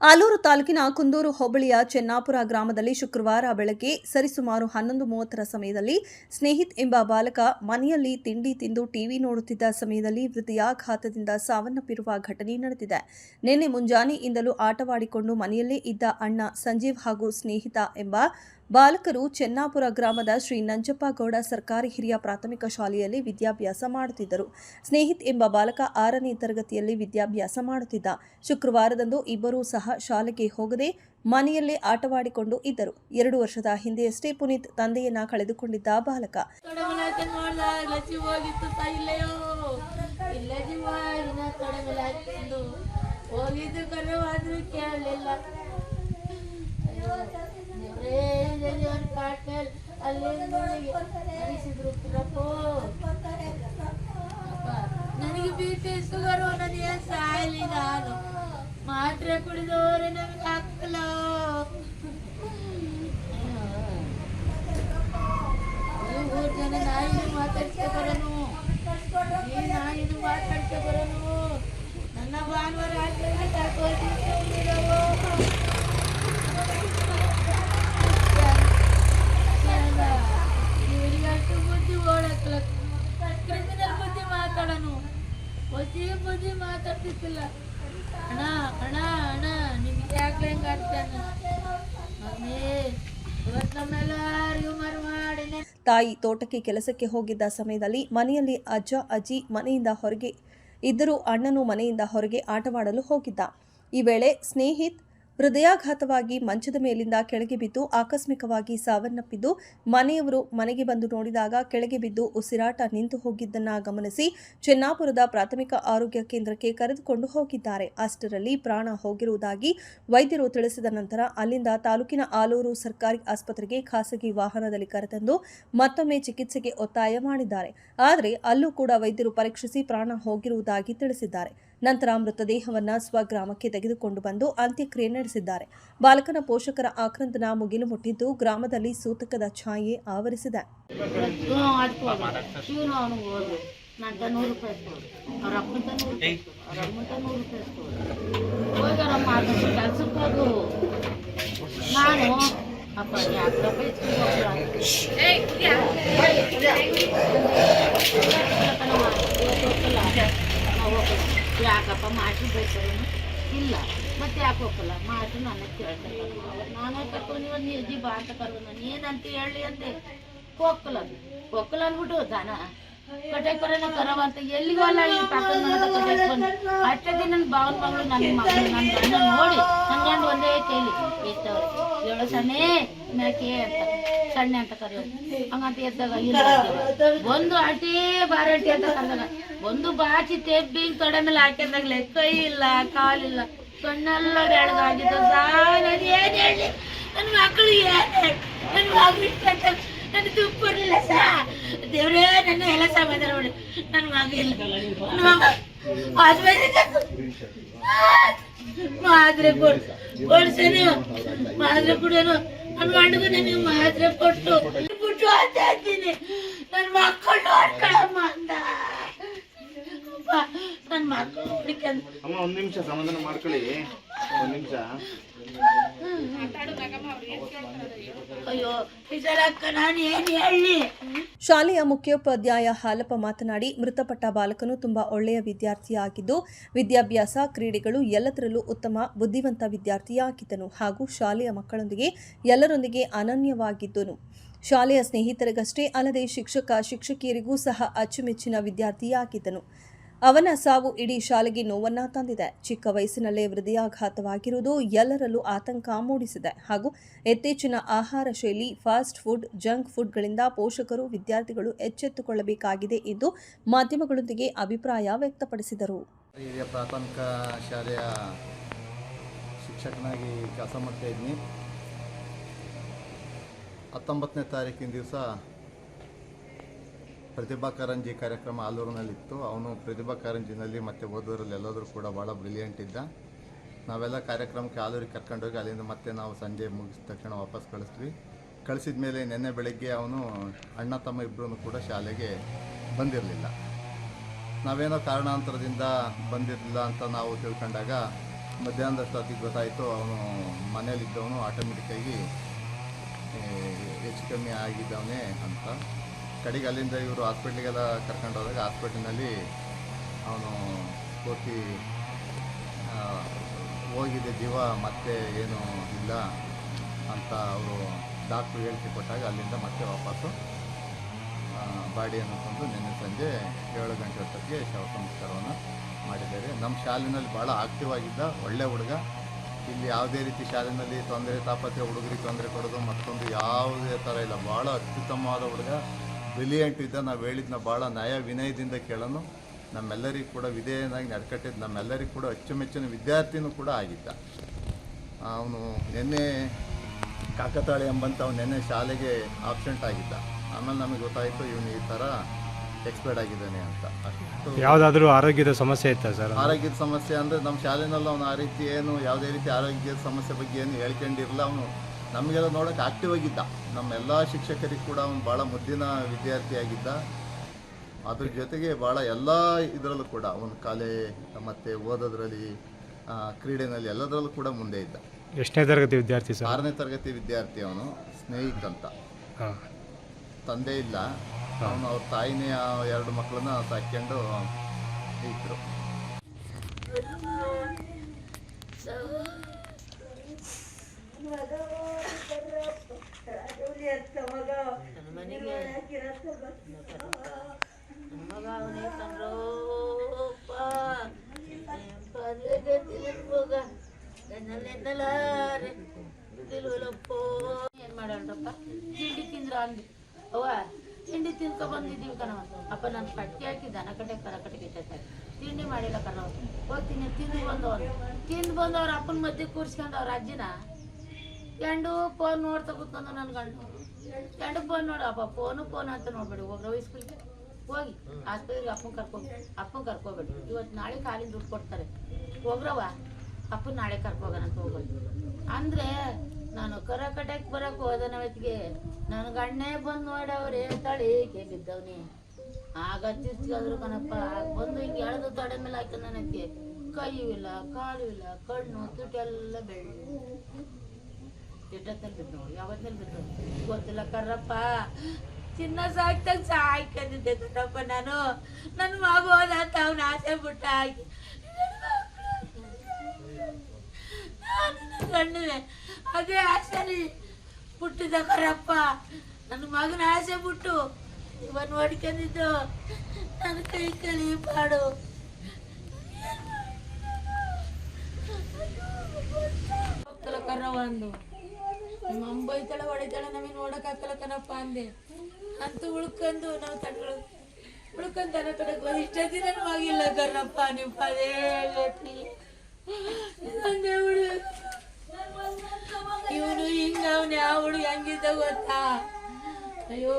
ಆಲೂರು ತಾಲೂಕಿನ ಕುಂದೂರು ಹೋಬಳಿಯ ಚೆನ್ನಾಪುರ ಗ್ರಾಮದಲ್ಲಿ ಶುಕ್ರವಾರ ಬೆಳಗ್ಗೆ ಸರಿಸುಮಾರು ಹನ್ನೊಂದು ಮೂವತ್ತರ ಸಮಯದಲ್ಲಿ ಸ್ನೇಹಿತ್ ಎಂಬ ಬಾಲಕ ಮನೆಯಲ್ಲಿ ತಿಂಡಿ ತಿಂದು ಟಿವಿ ನೋಡುತ್ತಿದ್ದ ಸಮಯದಲ್ಲಿ ಹೃದಯಾಘಾತದಿಂದ ಸಾವನ್ನಪ್ಪಿರುವ ಘಟನೆ ನಡೆದಿದೆ. ನಿನ್ನೆ ಮುಂಜಾನೆಯಿಂದಲೂ ಆಟವಾಡಿಕೊಂಡು ಮನೆಯಲ್ಲೇ ಇದ್ದ ಅಣ್ಣ ಸಂಜೀವ್ ಹಾಗೂ ಸ್ನೇಹಿತ ಎಂಬ ಬಾಲಕರು ಚೆನ್ನಾಪುರ ಗ್ರಾಮದ ಶ್ರೀ ನಂಜಪ್ಪಗೌಡ ಸರ್ಕಾರಿ ಹಿರಿಯ ಪ್ರಾಥಮಿಕ ಶಾಲೆಯಲ್ಲಿ ವಿದ್ಯಾಭ್ಯಾಸ ಮಾಡುತ್ತಿದ್ದರು. ಸ್ನೇಹಿತ್ ಎಂಬ ಬಾಲಕ ಆರನೇ ತರಗತಿಯಲ್ಲಿ ವಿದ್ಯಾಭ್ಯಾಸ ಮಾಡುತ್ತಿದ್ದ. ಶುಕ್ರವಾರದಂದು ಇಬ್ಬರೂ ಸಹ ಶಾಲೆಗೆ ಹೋಗದೆ ಮನೆಯಲ್ಲೇ ಆಟವಾಡಿಕೊಂಡು ಇದ್ದರು. ಎರಡು ವರ್ಷದ ಹಿಂದೆಯಷ್ಟೇ ಪುನೀತ್ ತಂದೆಯನ್ನ ಕಳೆದುಕೊಂಡಿದ್ದ ಬಾಲಕ. ಕಡಮಲಾಯ್ತು ನೋಡ್ದಾಗ ಜೀವ ಹೋಗಿತ್ತು ತಾ ಇಲ್ಲೆಯೋ ಇಲ್ಲ ಜೀವ ಇನ್ನ ಕಡಮಲಾಯ್ತು ಹೋಗಿದ್ದು ಕರವಾದ್ರೂ ಕೇಳಲಿಲ್ಲ ದೇವ್ರೇ ದೇವ್ರ ಕಾಟ್ ಮೇಲೆ ಅಲ್ಲಿ ನನಗೆ ಅನಿಸಿದ್ರು ಪ್ರಭು ಅಪ್ಪ, ನನಗೆ ಬಿ ಪಿ ಶುಗರು ನನಗೆ ಸಾಯಲಿ ನಾನು ಮಾತ್ರೆ ಕುಡಿದವ್ರೆ ನಮಗೆ ಹಾಕಲ್ಲ ಬುದ್ಧಿ ಅಣ್ಣ ಅಣ್ಣ ಅಣ್ಣ, ನಿಮ್ಗೆ ಯಾಕೆ ತಾಯಿ ತೋಟಕ್ಕೆ ಕೆಲಸಕ್ಕೆ ಹೋಗಿದ್ದ ಸಮಯದಲ್ಲಿ ಮನೆಯಲ್ಲಿ ಅಜ್ಜ, ಅಜ್ಜಿ ಮನೆಯಿಂದ ಹೊರಗೆ ಇದ್ದರೂ ಅಣ್ಣನು ಮನೆಯಿಂದ ಹೊರಗೆ ಆಟವಾಡಲು ಹೋಗಿದ್ದ. ಈ ವೇಳೆ ಸ್ನೇಹಿತ್ ಹೃದಯಾಘಾತವಾಗಿ ಮಂಚದ ಮೇಲಿಂದ ಕೆಳಗೆ ಬಿದ್ದು ಆಕಸ್ಮಿಕವಾಗಿ ಸಾವನ್ನಪ್ಪಿದ್ದು ಮನೆಯವರು ಮನೆಗೆ ಬಂದು ನೋಡಿದಾಗ ಕೆಳಗೆ ಬಿದ್ದು ಉಸಿರಾಟ ನಿಂತು ಹೋಗಿದ್ದನ್ನ ಗಮನಿಸಿ ಚೆನ್ನಾಪುರದ ಪ್ರಾಥಮಿಕ ಆರೋಗ್ಯ ಕೇಂದ್ರಕ್ಕೆ ಕರೆದುಕೊಂಡು ಹೋಗಿದ್ದಾರೆ. ಅಷ್ಟರಲ್ಲಿ ಪ್ರಾಣ ಹೋಗಿರುವುದಾಗಿ ವೈದ್ಯರು ತಿಳಿಸಿದ ನಂತರ ಅಲ್ಲಿಂದ ತಾಲೂಕಿನ ಆಲೂರು ಸರ್ಕಾರಿ ಆಸ್ಪತ್ರೆಗೆ ಖಾಸಗಿ ವಾಹನದಲ್ಲಿ ಕರೆತಂದು ಮತ್ತೊಮ್ಮೆ ಚಿಕಿತ್ಸೆಗೆ ಒತ್ತಾಯ ಮಾಡಿದ್ದಾರೆ. ಆದರೆ ಅಲ್ಲೂ ಕೂಡ ವೈದ್ಯರು ಪರೀಕ್ಷಿಸಿ ಪ್ರಾಣ ಹೋಗಿರುವುದಾಗಿ ತಿಳಿಸಿದ್ದಾರೆ. ನಂತರ ಮೃತದೇಹವನ್ನು ಸ್ವಗ್ರಾಮಕ್ಕೆ ತೆಗೆದುಕೊಂಡು ಬಂದು ಅಂತ್ಯಕ್ರಿಯೆ ನಡೆಸಿದ್ದಾರೆ. ಬಾಲಕನ ಪೋಷಕರ ಆಕ್ರಂದನ ಮುಗಿಲು ಮುಟ್ಟಿದ್ದು ಗ್ರಾಮದಲ್ಲಿ ಸೂತಕದ ಛಾಯೆ ಆವರಿಸಿದೆ. ಯಾಕಪ್ಪ ಮಾಸ್ಟ್ರು ಬೈತಾರೆ ಇಲ್ಲ. ಮತ್ತೆ ಯಾಕೆ ಹೋಗಲ್ಲ ಮಾಸ್ಟ್ರು ನನ್ನ ಕೇಳ್ತಾರೆ ನಾನೇ ಕರ್ಕೊಂಡು ಇವತ್ತು ನೀ ಅಜ್ಜಿ ಬಾ ಅಂತ ಕರ್ಕೊಂಡು ನಾನು ಏನಂತ ಹೇಳಿ ಅಂದೆ. ಹೋಗಲ್ಲ ಹೋಗಲ್ಲ ಅಂದ್ಬಿಟ್ಟು ದನ. ಕಟೈಕರನ ಕರವ ಅಂತ ಎಲ್ಲಿಗೂ ಅಲ್ಲ ಈ ಪಕ್ಕದ ಮನೆದ ಕಟೇಕ್ ಬಂದು ಅಷ್ಟೇ ದಿನ ನನ್ನ ಭಾವನ ಮಗಳು ನನ್ನ ಮಗಳು, ನನ್ನ ಗಂಡ ನೋಡಿ ನನ್ನ ಗಂಡ ಒಂದೇ ಕೇಳಿ. ಎತ್ತವ್ರೆ ಹೇಳೋ ಸಣ್ಣೆ ಮೇಕೆ ಅಂತ. ಸಣ್ಣೆ ಅಂತ ಕರೆಯೋದು ಹಂಗಂತ ಎದ್ದಾಗ. ಒಂದು ಅಟಿ ಬಾರಟಿ ಅಂತ ಕರೆದಾಗ ಒಂದು ಬಾಚಿ ತೆಬ್ಬಿ ತೊಡೆ ಮೇಲೆ ಹಾಕಿದಾಗ ಕೈ ಇಲ್ಲ ಕಾಲಿಲ್ಲ. ಕಣ್ಣೆಲ್ಲ ಬೆಳಗಾಗಿದ್ದು ನಾನು ಏನ್ ಹೇಳಿ? ನನ್ನ ಮಕ್ಕಳು ಏನ್ ನನ್ನ ಮಗಳು ಅಂತ ನನ್ನ ಸಾ? ದೇವ್ರೇ ನನ್ನ ಎಲ್ಲ ಸಮಾಧಾನ ಮಾಡಿ. ನನ್ನ ಮಗ ಇಲ್ಲ. ನನ್ನ ಮಗ ಮಾದ್ರೆ ಕೊಡ್ಸೇನು? ಮಾತ್ರೆ ಕುಡಿಯೋನು? ಗಂಡಗೂ ನನಗೆ ಮಾತ್ರೆ ಕೊಟ್ಟು ಬಿಟ್ಟು ಅಂತ ಹೇಳ್ತೀನಿ ನನ್ನ ಮಕ್ಕಳು ನೋಡ್ಕೊಳಮ್ಮ ಅಂದ ಅಪ್ಪ, ನನ್ನ ಮಕ್ಕಳು ಅಮ್ಮ ಒಂದ್ ನಿಮಿಷ ಸಮಾಧಾನ ಮಾಡ್ಕೊಳ್ಳಿ. ಒಂದ್ ನಿಮಿಷ. ಅಯ್ಯೋ ವಿಚಾರಕ್ಕ ನಾನು ಏನು ಹೇಳಿ? ಶಾಲೆಯ ಮುಖ್ಯೋಪಾಧ್ಯಾಯ ಹಾಲಪ್ಪ ಮಾತನಾಡಿ ಮೃತಪಟ್ಟ ಬಾಲಕನು ತುಂಬಾ ಒಳ್ಳೆಯ ವಿದ್ಯಾರ್ಥಿಯಾಗಿದ್ದು ವಿದ್ಯಾಭ್ಯಾಸ ಕ್ರೀಡೆಗಳು ಎಲ್ಲದರಲ್ಲೂ ಉತ್ತಮ ಬುದ್ಧಿವಂತ ವಿದ್ಯಾರ್ಥಿಯಾಗಿದ್ದನು ಹಾಗೂ ಶಾಲೆಯ ಮಕ್ಕಳೊಂದಿಗೆ ಎಲ್ಲರೊಂದಿಗೆ ಅನನ್ಯವಾಗಿದ್ದನು. ಶಾಲೆಯ ಸ್ನೇಹಿತರಿಗಷ್ಟೇ ಅಲ್ಲದೆ ಶಿಕ್ಷಕ ಶಿಕ್ಷಕಿಯರಿಗೂ ಸಹ ಅಚ್ಚುಮೆಚ್ಚಿನ ವಿದ್ಯಾರ್ಥಿಯಾಗಿದ್ದನು. ಅವನ ಸಾವು ಇಡೀ ಶಾಲೆಗೆ ನೋವನ್ನ ತಂದಿದೆ. ಚಿಕ್ಕ ವಯಸ್ಸಿನಲ್ಲೇ ಹೃದಯಾಘಾತವಾಗಿರುವುದು ಎಲ್ಲರಲ್ಲೂ ಆತಂಕ ಮೂಡಿಸಿದೆ. ಹಾಗೂ ಇತ್ತೀಚಿನ ಆಹಾರ ಶೈಲಿ, ಫಾಸ್ಟ್ ಫುಡ್, ಜಂಕ್ ಫುಡ್ಗಳಿಂದ ಪೋಷಕರು, ವಿದ್ಯಾರ್ಥಿಗಳು ಎಚ್ಚೆತ್ತುಕೊಳ್ಳಬೇಕಾಗಿದೆ ಎಂದು ಮಾಧ್ಯಮಗಳೊಂದಿಗೆ ಅಭಿಪ್ರಾಯ ವ್ಯಕ್ತಪಡಿಸಿದರು. ಶಿಕ್ಷಕನಾಗಿ ಕೆಲಸ ಇದ್ದೀನಿ. ಹತ್ತೊಂಬತ್ತನೇ ತಾರೀಕಿನ ದಿವಸ ಪ್ರತಿಭಾ ಕಾರಂಜಿ ಕಾರ್ಯಕ್ರಮ ಆಲೂರಿನಲ್ಲಿತ್ತು. ಅವನು ಪ್ರತಿಭಾ ಕಾರಂಜಿನಲ್ಲಿ ಮತ್ತೆ ಓದೋರಲ್ಲಿ ಎಲ್ಲಾದರೂ ಕೂಡ ಭಾಳ ಬ್ರಿಲಿಯಂಟ್ ಇದ್ದ. ನಾವೆಲ್ಲ ಕಾರ್ಯಕ್ರಮಕ್ಕೆ ಆಲೂರಿಗೆ ಕರ್ಕೊಂಡೋಗಿ ಅಲ್ಲಿಂದ ಮತ್ತೆ ನಾವು ಸಂಜೆ ಮುಗಿಸಿದ ತಕ್ಷಣ ವಾಪಸ್ ಕಳಿಸ್ತೀವಿ ಕಳಿಸಿದ ಮೇಲೆ ನಿನ್ನೆ ಬೆಳಗ್ಗೆ ಅವನು ಅಣ್ಣ ತಮ್ಮ ಇಬ್ಬರೂ ಕೂಡ ಶಾಲೆಗೆ ಬಂದಿರಲಿಲ್ಲ. ನಾವೇನೋ ಕಾರಣಾಂತರದಿಂದ ಬಂದಿರಲಿಲ್ಲ ಅಂತ ನಾವು ತಿಳ್ಕೊಂಡಾಗ ಮಧ್ಯಾಹ್ನದಷ್ಟೊತ್ತಿಗೆ ಗೊತ್ತಾಯಿತು, ಅವನು ಮನೆಯಲ್ಲಿದ್ದವನು ಆಟೋಮೆಟಿಕ್ಕಾಗಿ ಹೆಚ್ಚು ಕಮ್ಮಿ ಆಗಿದ್ದವನೇ ಅಂತ. ಕಡೆಗೆ ಅಲ್ಲಿಂದ ಇವರು ಹಾಸ್ಪಿಟ್ಲಿಗೆಲ್ಲ ಕರ್ಕೊಂಡು ಹೋದಾಗ ಹಾಸ್ಪಿಟ್ಲಿನಲ್ಲಿ ಅವನು ಪೂರ್ತಿ ಹೋಗಿದೆ ಜೀವ, ಮತ್ತೆ ಏನು ಇಲ್ಲ ಅಂತ ಅವರು ಡಾಕ್ಟ್ರು ಹೇಳಿಕೆ ಕೊಟ್ಟಾಗ ಅಲ್ಲಿಂದ ಮತ್ತೆ ವಾಪಸ್ಸು ಬಾಡಿಯನ್ನು ತಂದು ನಿನ್ನೆ ಸಂಜೆ ಏಳು ಗಂಟೆ ಹೊತ್ತಿಗೆ ಶವ ಸಂಸ್ಕಾರವನ್ನು ಮಾಡಿದ್ದಾರೆ. ನಮ್ಮ ಶಾಲೆಯಲ್ಲಿ ಭಾಳ ಆಕ್ಟಿವ್ ಆಗಿದ್ದ ಒಳ್ಳೆ ಹುಡುಗ. ಇಲ್ಲಿ ಯಾವುದೇ ರೀತಿ ಶಾಲೆಯಲ್ಲಿ ತೊಂದರೆ ತಾಪತ್ರೆ ಹುಡುಗರಿಗೆ ತೊಂದರೆ ಕೊಡೋದು ಮತ್ತೊಂದು ಯಾವುದೇ ಥರ ಇಲ್ಲ. ಭಾಳ ಅತ್ಯುತ್ತಮವಾದ ಹುಡುಗ. ಬ್ರಿಲಿಯಂಟ್ ಇದ್ದ ನಾವು ಹೇಳಿದ್ನ ಭಾಳ ನ್ಯಾಯ ವಿನಯದಿಂದ ಕೇಳೋನು. ನಮ್ಮೆಲ್ಲರಿಗೂ ಕೂಡ ವಿಧೇಯನಾಗಿ ನಡ್ಕಟ್ಟಿದ್ದು ನಮ್ಮೆಲ್ಲರಿಗೂ ಕೂಡ ಅಚ್ಚುಮೆಚ್ಚಿನ ವಿದ್ಯಾರ್ಥಿನೂ ಕೂಡ ಆಗಿದ್ದ. ಅವನು ನಿನ್ನೆ ಕಾಕತಾಳಿ ಎಂಬಂತ ಅವನು ನಿನ್ನೆ ಶಾಲೆಗೆ ಆಬ್ಸೆಂಟ್ ಆಗಿದ್ದ. ಆಮೇಲೆ ನಮಗೆ ಗೊತ್ತಾಯಿತು ಇವನು ಈ ಥರ ಎಕ್ಸ್ಪೈರ್ಡ್ ಆಗಿದ್ದಾನೆ ಅಂತ. ಅಷ್ಟು ಯಾವುದಾದ್ರೂ ಆರೋಗ್ಯದ ಸಮಸ್ಯೆ ಇತ್ತಾ ಸರ್? ಆರೋಗ್ಯದ ಸಮಸ್ಯೆ ಅಂದರೆ ನಮ್ಮ ಶಾಲೆನಲ್ಲಿ ಅವನು ಆ ರೀತಿ ಏನು ಯಾವುದೇ ರೀತಿ ಆರೋಗ್ಯದ ಸಮಸ್ಯೆ ಬಗ್ಗೆ ಏನು ಹೇಳ್ಕೊಂಡಿರಲ್ಲ ಅವನು. ನಮಗೆಲ್ಲ ನೋಡೋಕೆ ಆಕ್ಟಿವ್ ಆಗಿದ್ದ. ನಮ್ಮ ಎಲ್ಲ ಶಿಕ್ಷಕರಿಗೆ ಕೂಡ ಅವನು ಭಾಳ ಮುದ್ದಿನ ವಿದ್ಯಾರ್ಥಿಯಾಗಿದ್ದ. ಅದ್ರ ಜೊತೆಗೆ ಭಾಳ ಎಲ್ಲ ಇದರಲ್ಲೂ ಕೂಡ ಅವನು ಕಲೆ ಮತ್ತು ಓದೋದ್ರಲ್ಲಿ ಆ, ಕ್ರೀಡೆನಲ್ಲಿ ಎಲ್ಲದರಲ್ಲೂ ಕೂಡ ಮುಂದೆ ಇದ್ದ. ಎಷ್ಟನೇ ತರಗತಿ ವಿದ್ಯಾರ್ಥಿ ಸರ್? ಆರನೇ ತರಗತಿ ವಿದ್ಯಾರ್ಥಿ ಅವನು ಸ್ನೇಹಿತ ಅಂತ ತಂದೆ ಇಲ್ಲ. ಅವನು ಅವ್ರ ತಾಯಿನೇ ಎರಡು ಮಕ್ಕಳನ್ನ ಸಾಕೊಂಡು ಇದ್ರು. ನನ್ನ ಮನೆಗೆ ಮಗ ಮಗ ಅವನೇ ಕಣ್ರೋಪ್ಪ ಪದಗೆ ತಿರುಗುವಾಗ ನನ್ನಲ್ಲೆನ್ನಲಾರೆ ತಿಳುವಲಪ್ಪ ಏನು ಮಾಡೋಣಪ್ಪ ತಿಂಡಿ ತಿಂದ್ರ ಅಂದ್ವಿ ಅವ್ವ ತಿಂಡಿ ತಿನ್ಕೊ ಬಂದಿದ್ದೀವಿ ಕಣವ ಅಪ್ಪ ನಾನು ಪಟ್ಟಿ ಹಾಕಿ ದನ ಕಡೆ ಕರ ಕಡೆ ಇಟ್ಟೈತೆ. ತಿಂಡಿ ಮಾಡಿಲ್ಲ ಕಣವ ಹೋಗ್ತೀನಿ ತಿಂದು ಬಂದವ್ರು ತಿಂದು ಬಂದವ್ರ ಅಪ್ಪನ ಮಧ್ಯೆ ಕೂರಿಸ್ಕೊಂಡವ್ರ ಅಜ್ಜಿನ. ಗಂಡು ಫೋನ್ ನೋಡ್ತಾ ಕೂತ್ಕೊಂಡು ನನ್ನ ಗಂಡು. ಗಂಡು ಫೋನ್ ನೋಡು, ಅಪ್ಪ ಫೋನು ಫೋನ್ ಅಂತ ನೋಡ್ಬೇಡಿ ಹೋಗ್ರವ ಸ್ಕೂಲ್ಗೆ ಹೋಗಿ, ಆಸ್ಪತ್ರೆಗೆ ಅಪ್ಪನ ಕರ್ಕೊ ಅಪ್ಪನ ಕರ್ಕೋಬೇಡಿ. ಇವತ್ತು ನಾಳೆ ಕಾಲಿನ ದುಡ್ಡು ಕೊಡ್ತಾರೆ. ಹೋಗ್ರವ ಅಪ್ಪನ ನಾಳೆ ಕರ್ಕೋಗೋಣ ಅಂತ ಹೋಗೋದು ಅಂದ್ರೆ ನಾನು ಕರ ಕಟಕ್ ಬರಕ್ಕೆ ಹೋದನ ಹೊತ್ತಿಗೆ ನನ್ನ ಗಣ್ಣೇ ಬಂದು ನೋಡವ್ರೆ ತಳಿಗೆ ಬಿದ್ದವ್ನಿ. ಆಗ ತಿರ್ಸ್ಕೊಂಡ್ರು ಕಣಪ್ಪ, ಬಂದು ಹಿಂಗೆ ಎಳೆದು ತೊಡೆ ಮೇಲೆ ಹಾಕಿದ ನನಗೆ ಕೈಯೂ ಇಲ್ಲ, ಕಾಲು ಇಲ್ಲ, ಕಣ್ಣು ತುಟೆಲ್ಲ ಬೆಳ್ಳಿ ಎಷ್ಟೊತ್ತಲ್ಲಿ ಬಿದ್ದು ಯಾವತ್ತಲ್ಲಿ ಬಿದ್ದು ಗೊತ್ತಿಲ್ಲ ಕರ್ರಪ್ಪ ಚಿನ್ನ ಸಾಕ್ತಂಗ ಸಾಯ್ಕೊಂಡಿದ್ದೆ ದೊಡ್ಡಪ್ಪ ನಾನು. ನನ್ನ ಮಗು ಹೋದ ಅಂತ ಅವ್ನ ಆಸೆ ಬಿಟ್ಟ ಹಾಕಿ ಗಂಡನೆ ಅದೇ ಆಸೆಲಿ ಹುಟ್ಟಿದ ಕರಪ್ಪ. ನನ್ನ ಮಗನ ಆಸೆ ಬಿಟ್ಟು ಇವನ್ ಹೊಡ್ಕೊಂಡಿದ್ದು ನನ್ನ ಕೈ ಕಲಿ ಪಾಡು. ಕರ ಒಂದು ನಿಮ್ಮ ಅಂಬ ನಮಗೆ ನೋಡಕ್ ಹಾಕಲ್ಲ ಕಣಪ್ಪ ಅಂದೆ. ಅಂತ ಉಳ್ಕೊಂಡು ನಾವು ತಡ್ಗಳು ಉಳ್ಕೊಂಡ್ ತನ ಕಡೆಗೆ ಹೋಗಿ ಇಷ್ಟ ದಿನ ಆಗಿಲ್ಲ ಕಣಪ್ಪ ನೀವು ಪದೇ ನಂದೇ ಹುಡುಗ ಇವನು ಹಿಂಗ ಅವನು ಯಾವ ಹುಡುಗ ಹೆಂಗಿದ್ದ ಗೊತ್ತಾ? ಅಯ್ಯೋ.